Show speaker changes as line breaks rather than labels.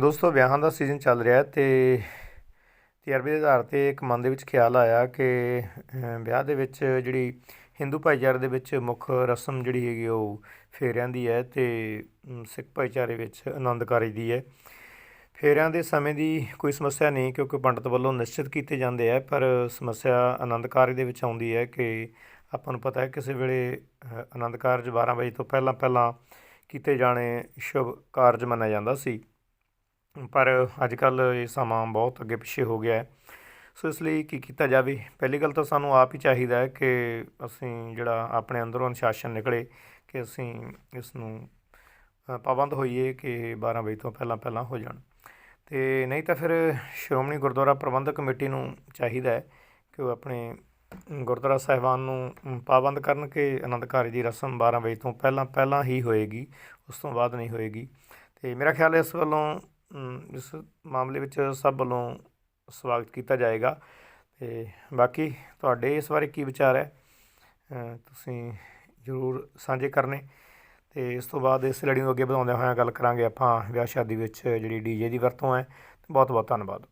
ਦੋਸਤੋ, ਵਿਆਹਾਂ ਦਾ ਸੀਜ਼ਨ ਚੱਲ ਰਿਹਾ ਹੈ ਤੇ ਤਜਰਬੇ ਦੇ ਆਧਾਰ ਤੇ ਇੱਕ ਮਨ ਦੇ ਵਿੱਚ ਖਿਆਲ ਆਇਆ ਕਿ ਵਿਆਹ ਦੇ ਵਿੱਚ ਜਿਹੜੀ ਹਿੰਦੂ ਭਾਈਚਾਰੇ ਦੇ ਵਿੱਚ ਮੁੱਖ ਰਸਮ ਜਿਹੜੀ ਹੈਗੀ ਉਹ ਫੇਰਿਆਂ ਦੀ ਹੈ ਤੇ ਸਿੱਖ ਭਾਈਚਾਰੇ ਵਿੱਚ ਆਨੰਦ ਕਾਰਜ ਦੀ ਹੈ। ਫੇਰਿਆਂ ਦੇ ਸਮੇਂ ਦੀ ਕੋਈ ਸਮੱਸਿਆ ਨਹੀਂ, ਕਿਉਂਕਿ ਪੰਡਤ ਵੱਲੋਂ ਨਿਸ਼ਚਿਤ ਕੀਤੇ ਜਾਂਦੇ ਆ, ਪਰ ਸਮੱਸਿਆ ਆਨੰਦ ਕਾਰਜ ਦੇ ਵਿੱਚ ਆਉਂਦੀ ਹੈ ਕਿ ਆਪਾਂ ਨੂੰ ਪਤਾ ਹੈ ਕਿਸੇ ਵੇਲੇ ਆਨੰਦ ਕਾਰਜ 12 ਵਜੇ ਤੋਂ ਪਹਿਲਾਂ ਪਹਿਲਾਂ ਕੀਤੇ ਜਾਣੇ ਸ਼ੁਭ ਕਾਰਜ ਮੰਨਿਆ ਜਾਂਦਾ ਸੀ। ਪਰ ਅੱਜ ਕੱਲ ਇਹ ਸਮਾਂ ਬਹੁਤ ਅੱਗੇ ਪਿੱਛੇ ਹੋ ਗਿਆ ਹੈ। ਸੋ ਇਸ ਲਈ ਕੀ ਕੀਤਾ ਜਾਵੇ? ਪਹਿਲੀ ਗੱਲ ਤਾਂ ਸਾਨੂੰ ਆਪ ਹੀ ਚਾਹੀਦਾ ਹੈ ਕਿ ਅਸੀਂ ਜਿਹੜਾ ਆਪਣੇ ਅੰਦਰੋਂ ਅਨੁਸ਼ਾਸਨ ਨਿਕਲੇ, ਕਿ ਅਸੀਂ ਇਸ ਨੂੰ ਪਾਬੰਦ ਹੋਈਏ ਕਿ 12 ਵਜੇ ਤੋਂ ਪਹਿਲਾਂ ਪਹਿਲਾਂ ਹੋ ਜਾਣ। ਤੇ ਨਹੀਂ ਤਾਂ ਫਿਰ ਸ਼੍ਰੋਮਣੀ ਗੁਰਦੁਆਰਾ ਪ੍ਰਬੰਧਕ ਕਮੇਟੀ ਨੂੰ ਚਾਹੀਦਾ ਹੈ ਕਿ ਉਹ ਆਪਣੇ ਗੁਰਦੁਆਰਾ ਸਾਹਿਬਾਨ ਨੂੰ ਪਾਬੰਦ ਕਰਨ ਕਿ ਆਨੰਦ ਕਾਰਜ ਦੀ ਰਸਮ 12 ਵਜੇ ਤੋਂ ਪਹਿਲਾਂ ਪਹਿਲਾਂ ਹੀ ਹੋਏਗੀ, ਉਸ ਤੋਂ ਬਾਅਦ ਨਹੀਂ ਹੋਏਗੀ। ਤੇ ਮੇਰਾ ਖਿਆਲ ਹੈ ਇਸ ਵੱਲੋਂ ਇਸ ਮਾਮਲੇ ਵਿੱਚ ਸਭ ਵੱਲੋਂ ਸਵਾਗਤ ਕੀਤਾ ਜਾਏਗਾ। ਤੇ ਬਾਕੀ ਤੁਹਾਡੇ ਇਸ ਬਾਰੇ ਕੀ ਵਿਚਾਰ ਹੈ? ਤੁਸੀਂ ਜ਼ਰੂਰ ਸਾਂਝੇ ਕਰਨੇ। ਤੇ ਇਸ ਤੋਂ ਬਾਅਦ ਇਸ ਲੜੀ ਨੂੰ ਅੱਗੇ ਵਧਾਉਂਦੇ ਹੋਇਆਂ ਗੱਲ ਕਰਾਂਗੇ ਆਪਾਂ ਵਿਆਹ ਸ਼ਾਦੀ ਵਿੱਚ ਜਿਹੜੀ ਡੀਜੇ ਦੀ ਵਰਤੋਂ ਹੈ। ਬਹੁਤ ਬਹੁਤ ਧੰਨਵਾਦ।